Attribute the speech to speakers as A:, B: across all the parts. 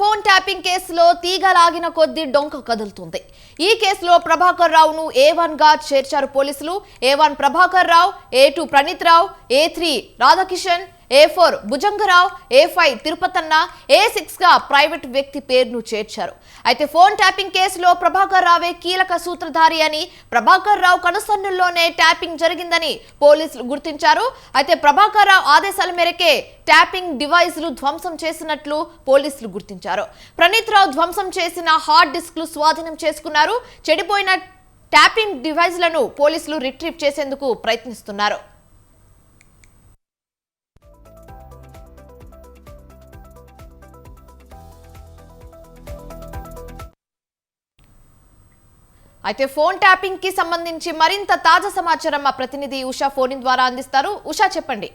A: Phone tapping కేసులో తీగ లాగిన కొద్దీ డొంక కదులుతుంది. ఈ కేసులో ప్రభాకర్ రావును ఏ వన్గా చేర్చారు పోలీసులు. A one Prabhakar Rao A two Praneeth Rao A three Radhakishan A four Bhujangarao A five Tirupatanna A సిక్స్గా private వ్యక్తి పేరును చేర్చారు. అయితే ఫోన్ ట్యాపింగ్ కేసులో ప్రభాకర్ రావే కీలక సూత్రధారి అని ప్రభాకర్ రావు కనుసన్నుల్లోనే ట్యాపింగ్ జరిగిందని పోలీసులు గుర్తించారు. అయితే ప్రభాకర్ రావు ఆదేశాల మేరకే ట్యాపింగ్ డివైస్లు ధ్వంసం చేసినట్లు పోలీసులు గుర్తించారు. ప్రణీత్ రావు ధ్వంసం చేసిన హార్డ్ డిస్క్లు స్వాధీనం చేసుకున్నారు. చెడిపోయిన ట్యాపింగ్ డివైస్లను పోలీసులు రిట్రీవ్ చేసేందుకు ప్రయత్నిస్తున్నారు. అయితే ఫోన్ ట్యాపింగ్కి సంబంధించి మరింత తాజా సమాచారం మా ప్రతినిధి ఉషా ఫోన్ ద్వారా అందిస్తారు. ఉషా చెప్పండి.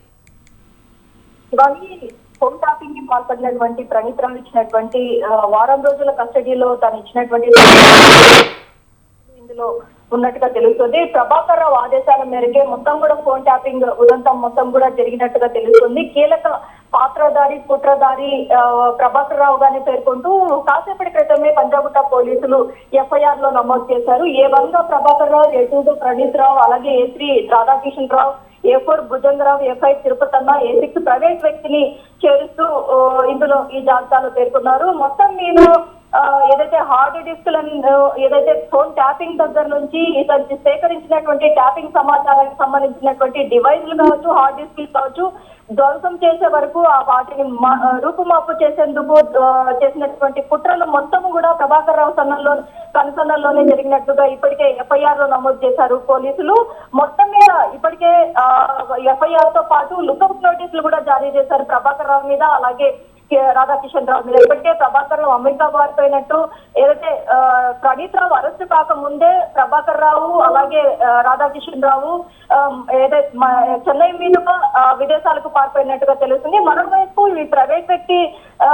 B: కానీ హోమ్ టాపింగ్కి పాల్పడినటువంటి ప్రణీత్ రావు ఇచ్చినటువంటి వారం రోజుల కస్టడీలో తను ఇచ్చినటువంటి ఇందులో ఉన్నట్టుగా తెలుస్తుంది. ప్రభాకర్ రావు ఆదేశాల మేరకే మొత్తం కూడా ఫోన్ ట్యాపింగ్ ఉదంతం మొత్తం కూడా జరిగినట్టుగా తెలుస్తుంది. కీలక పాత్రధారి కుట్రధారి ఆ, ప్రభాకర్ రావు గారిని పేర్కొంటూ కాసేపటి క్రితమే పంజాగుట్ట పోలీసులు ఎఫ్ఐఆర్లో నమోదు చేశారు. ఏ వన్గా ప్రభాకర్ రావు ఏ టూ ప్రణీత్ రావు అలాగే A three Radhakishan Rao A four Bhujangarao A five Tirupatanna A six private వ్యక్తిని చేరుస్తూ ఇందులో ఈ జాబితాలో పేర్కొన్నారు. మొత్తం మీద ఆ, ఏదైతే హార్డ్ డిస్క్లను ఏదైతే ఫోన్ ట్యాపింగ్ దగ్గర నుంచి ఇతను సేకరించినటువంటి ట్యాపింగ్ సమాచారానికి సంబంధించినటువంటి డివైస్లు కావచ్చు హార్డ్ డిస్క్లు కావచ్చు ధ్వంసం చేసే వరకు ఆ వాటిని రూపుమాపు చేసేందుకు చేసినటువంటి కుట్రలు మొత్తం కూడా ప్రభాకర్ రావు సన్నంలో కనుసన్నల్లోనే జరిగినట్టుగా ఇప్పటికే ఎఫ్ఐఆర్లో నమోదు చేశారు పోలీసులు. మొత్తం మీద ఇప్పటికే ఎఫ్ఐఆర్తో పాటు లుకౌట్ నోటీసులు కూడా జారీ చేశారు ప్రభాకర్ రావు మీద. అలాగే రాధాకిషన్ రావు మీద ఇప్పటికే ప్రభాకర్ రావు అమెరికా పారిపోయినట్టు ఏదైతే ఆ, ప్రణీత్ రావు అరెస్ట్ కాకముందే ప్రభాకర్ రావు అలాగే రాధాకిషన్ రావు ఏదైతే చెన్నై మీదుగా విదేశాలకు పారిపోయినట్టుగా తెలుస్తుంది. మరోవైపు ఈ ప్రైవేట్ వ్యక్తి ఆ,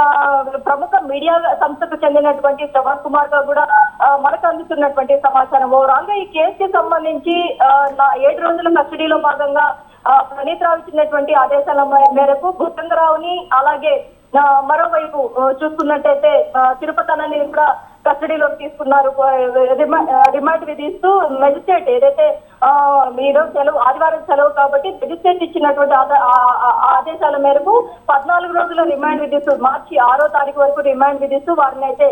B: ప్రముఖ మీడియా సంస్థకు చెందినటువంటి శ్రవణ్ కుమార్గా కూడా ఆ, మనకు అందుతున్నటువంటి సమాచారం. ఓవరాల్గా ఈ కేసుకి సంబంధించి ఆ, ఏడు రోజుల కస్టడీలో భాగంగా ప్రణీత్ రావు ఇచ్చినటువంటి ఆదేశాల మేరకు భూతంగరావుని అలాగే మరోవైపు చూసుకున్నట్టయితే తిరుపతి అన్నని కూడా కస్టడీలోకి తీసుకున్నారు. రిమాండ్ విధిస్తూ మెజిస్ట్రేట్ ఏదైతే ఆ, ఈరోజు సెలవు ఆదివారం సెలవు కాబట్టి మెజిస్ట్రేట్ ఇచ్చినటువంటి ఆదేశాల మేరకు పద్నాలుగు రోజుల రిమాండ్ విధిస్తూ మార్చి ఆరో తారీఖు వరకు రిమాండ్ విధిస్తూ వారిని అయితే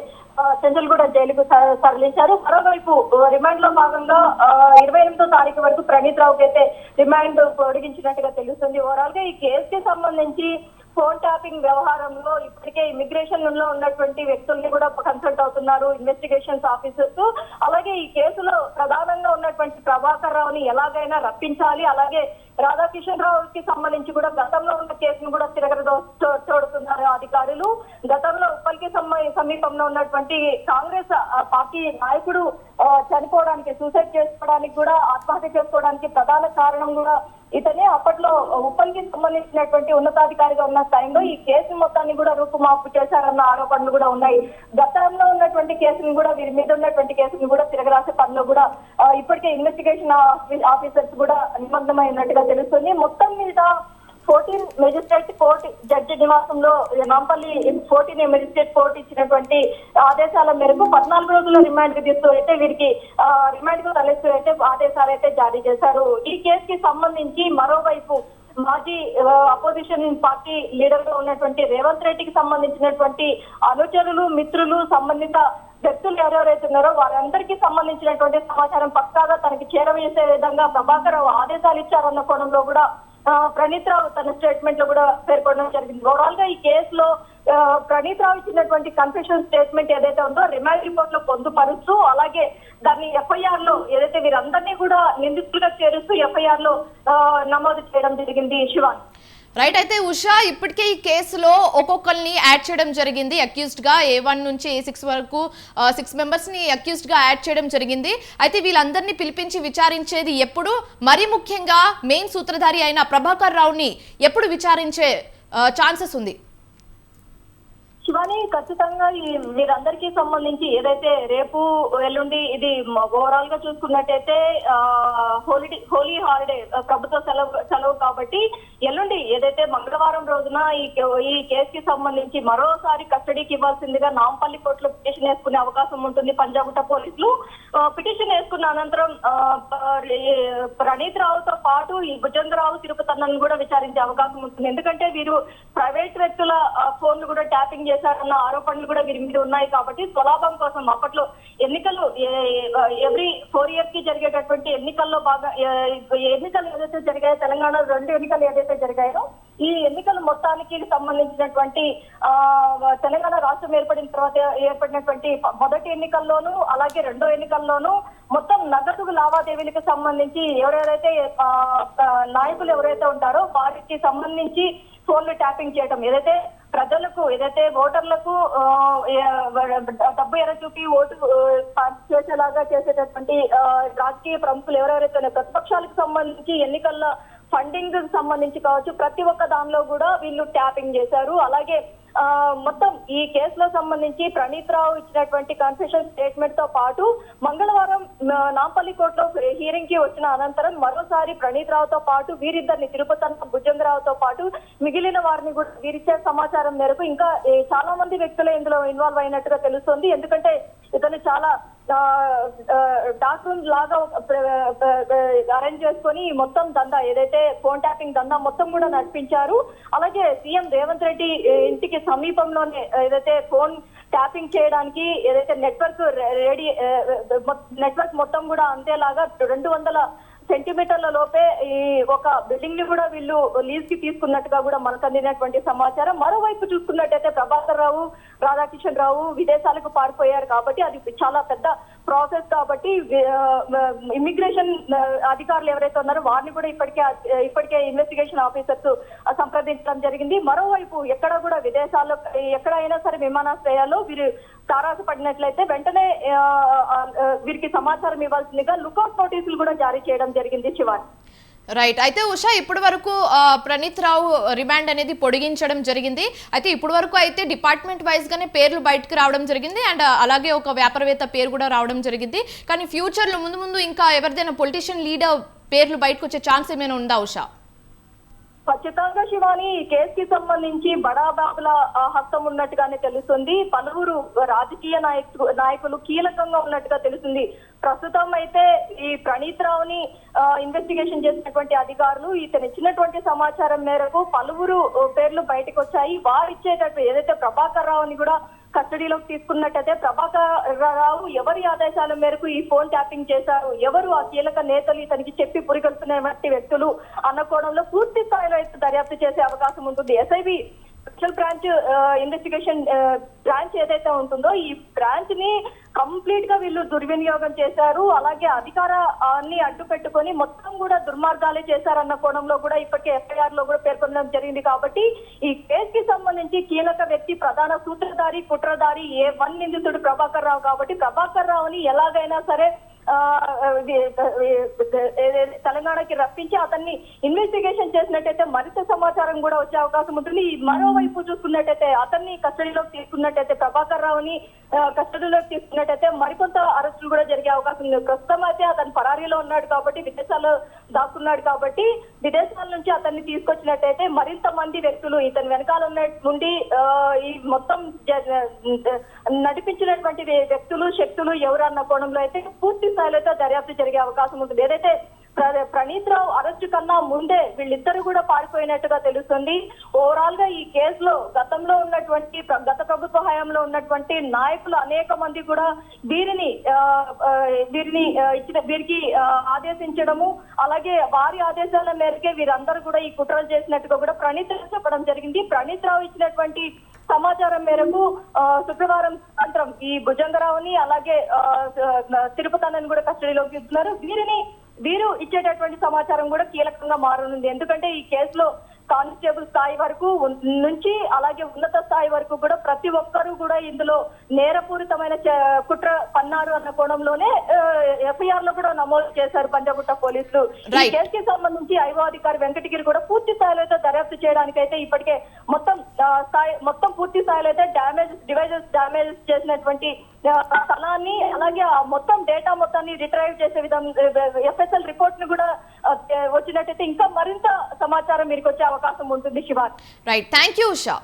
B: చెంచల్గూడ జైలుకు తరలించారు. మరోవైపు రిమాండ్లో భాగంగా ఆ, ఇరవై ఎనిమిదో తారీఖు వరకు ప్రణీత్ రావుకి అయితే రిమాండ్ పొడిగించినట్టుగా తెలుస్తుంది. ఓవరాల్గా ఈ కేసుకి సంబంధించి ఫోన్ ట్యాపింగ్ వ్యవహారంలో ఇప్పటికే ఇమిగ్రేషన్లో ఉన్నటువంటి వ్యక్తుల్ని కూడా కన్సల్ట్ అవుతున్నారు ఇన్వెస్టిగేషన్స్ ఆఫీసర్స్. అలాగే ఈ కేసులో ప్రధానంగా ఉన్నటువంటి ప్రభాకర్ రావుని ఎలాగైనా రప్పించాలి. అలాగే రాధాకిషన్ రావుకి సంబంధించి కూడా గతంలో ఉన్న కేసును కూడా తిరగదోడుతున్నారు అధికారులు. గతంలో ఉప్పల్కి సమీపంలో ఉన్నటువంటి కాంగ్రెస్ ఆ, పార్టీ నాయకుడు ఆ, చనిపోవడానికి సూసైడ్ చేసుకోవడానికి కూడా ఆత్మహత్య చేసుకోవడానికి ప్రధాన కారణం కూడా ఇతనే అప్పట్లో ఉప్పల్కి సంబంధించినటువంటి ఉన్నతాధికారిగా ఉన్న టైంలో ఈ కేసు మొత్తాన్ని కూడా రూపుమాపు చేశారన్న ఆరోపణలు కూడా ఉన్నాయి. గతంలో ఉన్నటువంటి కేసును కూడా వీరి మీద ఉన్నటువంటి కేసును కూడా తిరగరాసే పనిలో కూడా ఇప్పటికే ఇన్వెస్టిగేషన్ ఆఫీసర్స్ కూడా నిమగ్నమై ఉన్నట్టుగా తెలుస్తుంది. మొత్తం మీద ఫోర్టీన్ మెజిస్ట్రేట్ కోర్టు జడ్జి నివాసంలో నాంపల్లి ఫోర్టీన్ మెజిస్ట్రేట్ కోర్టు ఇచ్చినటువంటి ఆదేశాల మేరకు పద్నాలుగు రోజుల రిమాండ్ విధిస్తూ అయితే వీరికి రిమాండ్కు తరలిస్తూ అయితే ఆదేశాలు అయితే జారీ చేశారు. ఈ కేసు కి సంబంధించి మరోవైపు మాజీ అపోజిషన్ పార్టీ లీడర్గా ఉన్నటువంటి రేవంత్ రెడ్డికి సంబంధించినటువంటి అనుచరులు మిత్రులు సంబంధిత వ్యక్తులు ఎవరెవరైతే ఉన్నారో వారందరికీ సంబంధించినటువంటి సమాచారం పక్కాగా తనకి చేరవేసే విధంగా ప్రభాకర్ ఆదేశాలు ఇచ్చారన్న కోణంలో కూడా ప్రణీత్ రావు తన స్టేట్మెంట్లో కూడా పేర్కొనడం జరిగింది. ఓవరాల్గా ఈ కేసులో ప్రణీత్ రావు ఇచ్చినటువంటి కన్ఫెషన్ స్టేట్మెంట్ ఏదైతే ఉందో రిమాండ్ రిపోర్ట్లో పొందుపరుస్తూ అలాగే దాన్ని ఎఫ్ఐఆర్లో ఏదైతే వీరందరినీ కూడా నిందితులుగా చేరుస్తూ ఎఫ్ఐఆర్లో ఆ, నమోదు చేయడం జరిగింది శివాన్.
A: రైట్ అయితే ఉషా ఇప్పటికే ఈ కేసులో ఒక్కొక్కరిని యాడ్ చేయడం జరిగింది. అక్యూజ్డ్గా ఏ వన్ నుంచి ఏ సిక్స్ వరకు సిక్స్ మెంబర్స్ని అక్యూజ్డ్గా యాడ్ చేయడం జరిగింది. అయితే వీళ్ళందరినీ పిలిపించి విచారించేది ఎప్పుడు? మరీ ముఖ్యంగా మెయిన్ సూత్రధారి అయిన ప్రభాకర్ రావుని ఎప్పుడు విచారించే ఛాన్సెస్ ఉంది?
B: శివాని ఖచ్చితంగా ఈ సంబంధించి ఏదైతే రేపు ఎల్లుండి ఇది ఓవరాల్గా చూసుకున్నట్టయితే హోలిడే హోలీ హాలిడే ప్రభుత్వ సెలవు సెలవు కాబట్టి ఎల్లుండి ఏదైతే మంగళవారం రోజున ఈ కే- ఈ కేసుకి సంబంధించి మరోసారి కస్టడీకి ఇవ్వాల్సిందిగా నాంపల్లి కోర్టులో పిటిషన్ వేసుకునే అవకాశం ఉంటుంది పంజాగుట్ట పోలీసులు. పిటిషన్ వేసుకున్న అనంతరం ప్రణీత్ రావుతో పాటు ఈ భుజంగరావు తిరుపతన్నను కూడా విచారించే అవకాశం ఉంటుంది. ఎందుకంటే వీరు ప్రైవేట్ వ్యక్తుల ఫోన్లు కూడా ట్యాపింగ్ చేశారన్న ఆరోపణలు కూడా వీరి మీద ఉన్నాయి కాబట్టి స్వలాభం కోసం అప్పట్లో ఎన్నికలు ఎవ్రీ ఫోర్ ఇయర్కి జరిగేటటువంటి ఎన్నికల్లో బాగా ఎన్నికలు ఏదైతే జరిగాయో తెలంగాణ రెండు ఎన్నికలు ఏదైతే జరిగాయో ఈ ఎన్నికల మొత్తానికి సంబంధించినటువంటి ఆ తెలంగాణ రాష్ట్రం ఏర్పడిన తర్వాత ఏర్పడినటువంటి మొదటి ఎన్నికల్లోనూ అలాగే రెండో ఎన్నికల్లోనూ మొత్తం నగదు లావాదేవీలకు సంబంధించి ఎవరెవరైతే నాయకులు ఎవరైతే ఉంటారో వారికి సంబంధించి ఫోన్లు ట్యాపింగ్ చేయడం ఏదైతే ప్రజలకు ఏదైతే ఓటర్లకు డబ్బు ఎర చూపి ఓటు చేసేలాగా చేసేటటువంటి రాజకీయ ప్రముఖులు ఎవరెవరైతే ప్రతిపక్షాలకు సంబంధించి ఎన్నికల్లో ఫండింగ్ సంబంధించి కావచ్చు ప్రతి ఒక్క దానిలో కూడా వీళ్ళు ట్యాపింగ్ చేశారు. అలాగే ఆ, మొత్తం ఈ కేసులో సంబంధించి ప్రణీత్ రావు ఇచ్చినటువంటి కన్ఫెషన్ స్టేట్మెంట్తో పాటు మంగళవారం నాంపల్లి కోర్టులో హీరింగ్కి వచ్చిన అనంతరం మరోసారి ప్రణీత్ రావుతో పాటు వీరిద్దరిని తిరుపతి భుజంగరావుతో పాటు మిగిలిన వారిని కూడా వీరిచ్చే సమాచారం మేరకు ఇంకా చాలా మంది వ్యక్తులే ఇందులో ఇన్వాల్వ్ అయినట్టుగా తెలుస్తుంది. ఎందుకంటే ఇతను చాలా డార్క్ రూమ్ లాగా అరేంజ్ చేసుకొని మొత్తం దందా ఏదైతే ఫోన్ ట్యాపింగ్ దందా మొత్తం కూడా నడిపించారు. అలాగే సీఎం రేవంత్ రెడ్డి ఇంటికి సమీపంలోనే ఏదైతే ఫోన్ ట్యాపింగ్ చేయడానికి ఏదైతే నెట్వర్క్ రెడీ నెట్వర్క్ మొత్తం కూడా అంతేలాగా రెండు వందల సెంటీమీటర్ల లోపే ఈ ఒక బిల్డింగ్ని కూడా వీళ్ళు లీజ్కి తీసుకున్నట్టుగా కూడా మనకు అందినటువంటి సమాచారం. మరోవైపు చూసుకున్నట్టయితే ప్రభాకర్ రావు రాధాకిషన్ రావు విదేశాలకు పారిపోయారు కాబట్టి అది చాలా పెద్ద ప్రాసెస్ కాబట్టి ఇమ్మిగ్రేషన్ అధికారులు ఎవరైతే ఉన్నారో వారిని కూడా ఇప్పటికే ఇప్పటికే ఇన్వెస్టిగేషన్ ఆఫీసర్స్ సంప్రదించడం జరిగింది. మరోవైపు ఎక్కడ కూడా విదేశాల్లో ఎక్కడైనా సరే విమానాశ్రయాల్లో వీరు తారాసపడినట్లయితే వెంటనే వీరికి సమాచారం ఇవ్వాల్సిందిగా లుకౌట్ నోటీసులు కూడా జారీ చేయడం జరిగింది శివాని.
A: రైట్ అయితే ఉషా ఇప్పటి వరకు ప్రణీత్ రావు రిమాండ్ అనేది పొడిగించడం జరిగింది. అయితే ఇప్పటి వరకు అయితే డిపార్ట్మెంట్ వైజ్ గానే పేర్లు బయటకు రావడం జరిగింది. అండ్ అలాగే ఒక వ్యాపారవేత్త పేరు కూడా రావడం జరిగింది. కానీ ఫ్యూచర్లో ముందు ముందు ఇంకా ఎవరిదైనా పొలిటీషియన్ లీడర్ పేర్లు బయటకు వచ్చే ఛాన్స్ ఏమైనా ఉందా ఉషా?
B: ఖచ్చితంగా శివాని ఈ కేసుకి సంబంధించి బడాబాబుల హస్తం ఉన్నట్టుగానే తెలుస్తుంది. పలువురు రాజకీయ నాయకు నాయకులు కీలకంగా ఉన్నట్టుగా తెలుస్తుంది. ప్రస్తుతం అయితే ఈ ప్రణీత్ రావుని ఇన్వెస్టిగేషన్ చేసినటువంటి అధికారులు ఇతను ఇచ్చినటువంటి సమాచారం మేరకు పలువురు పేర్లు బయటకు వచ్చాయి వారు ఇచ్చేటట్టు ఏదైతే ప్రభాకర్ రావుని కూడా కస్టడీలోకి తీసుకున్నట్టయితే ప్రభాకర్ రావు ఎవరి ఆదేశాల మేరకు ఈ ఫోన్ ట్యాపింగ్ చేశారు? ఎవరు ఆ కీలక నేతలు ఇతనికి చెప్పి పురిగొల్పినటువంటి వ్యక్తులు? అన్న కోణంలో పూర్తి స్థాయిలో అయితే దర్యాప్తు చేసే అవకాశం ఉంటుంది. SIB special branch investigation branch ఏదైతే ఉంటుందో ఈ బ్రాంచ్ని కంప్లీట్గా వీళ్ళు దుర్వినియోగం చేశారు. అలాగే అధికారాన్ని అడ్డు పెట్టుకొని మొత్తం కూడా దుర్మార్గాలే చేశారన్న కోణంలో కూడా ఇప్పటికే ఎఫ్ఐఆర్లో కూడా పేర్కొనడం జరిగింది కాబట్టి ఈ కేసు సంబంధించి కీలక వ్యక్తి ప్రధాన సూత్రధారి కుట్రధారి ఏ వన్ నిందితుడు ప్రభాకర్ రావు కాబట్టి ప్రభాకర్ రావుని ఎలాగైనా సరే ఆ, ఇది, ఏదైతే తెలంగాణకి రప్పించి అతన్ని ఇన్వెస్టిగేషన్ చేసినట్టయితే మరింత సమాచారం కూడా వచ్చే అవకాశం ఉంటుంది. ఈ మరోవైపు చూసుకున్నట్టయితే అతన్ని కస్టడీలోకి తీసుకున్నట్టయితే ప్రభాకర్ రావుని కస్టడీలోకి తీసుకున్నట్టయితే మరికొంత అరెస్టులు కూడా జరిగే అవకాశం ఉంది. ప్రస్తుతం అయితే అతను పరారీలో ఉన్నాడు కాబట్టి విదేశాల్లో దాక్కున్నాడు కాబట్టి విదేశాల నుంచి అతన్ని తీసుకొచ్చినట్టయితే మరింత మంది వ్యక్తులు ఇతని వెనకాల ఉన్న నుండి ఈ మొత్తం నడిపించినటువంటి వ్యక్తులు శక్తులు ఎవరు అన్న కోణంలో అయితే పూర్తి స్థాయిలో అయితే దర్యాప్తు జరిగే అవకాశం ఉంటుంది. ఏదైతే ప్రణీత్ రావు అరెస్టు కన్నా ముందే వీళ్ళిద్దరు కూడా పారిపోయినట్టుగా తెలుస్తుంది. ఓవరాల్గా ఈ కేసులో గతంలో ఉన్నటువంటి గత ప్రభుత్వ హయాంలో ఉన్నటువంటి నాయకులు అనేక మంది కూడా వీరిని ఆ, వీరిని ఇచ్చిన వీరికి ఆదేశించడము అలాగే వారి ఆదేశాల మేరకే వీరందరూ కూడా ఈ కుట్రలు చేసినట్టుగా కూడా ప్రణీత్ రావు చెప్పడం జరిగింది. ప్రణీత్ రావు ఇచ్చినటువంటి సమాచారం మేరకు ఆ, శుక్రవారం సాయంత్రం ఈ భుజంగరావుని అలాగే ఆ, తిరుపతి అన్నని కూడా కస్టడీలోకి ఇస్తున్నారు వీరిని వీరు ఇచ్చేటటువంటి సమాచారం కూడా కీలకంగా మారనుంది ఎందుకంటే ఈ కేసులో కానిస్టేబుల్ స్థాయి వరకు నుంచి అలాగే ఉన్నత స్థాయి వరకు కూడా ప్రతి ఒక్కరూ కూడా ఇందులో నేరపూరితమైన కుట్ర పన్నారు అన్న కోణంలోనే ఎఫ్ఐఆర్లో కూడా నమోదు చేశారు పంజాగుట్ట పోలీసులు ఈ. కేసుకి సంబంధించి ఐఓ అధికారి వెంకటగిరి కూడా పూర్తి స్థాయిలో అయితే దర్యాప్తు చేయడానికి అయితే ఇప్పటికే మొత్తం స్థాయి మొత్తం పూర్తి స్థాయిలో అయితే డ్యామేజ్ డివైజెస్ డ్యామేజ్ చేసినటువంటి స్థలాన్ని అలాగే మొత్తం డేటా మొత్తాన్ని రిట్రైవ్ చేసే విధంగా ఎఫ్ఎస్ఎల్ రిపోర్ట్ను కూడా వచ్చినట్టయితే ఇంకా మరింత సమాచారం మీకు వచ్చే అవకాశం ఉంటుంది Shivan.
A: Right thank you Usha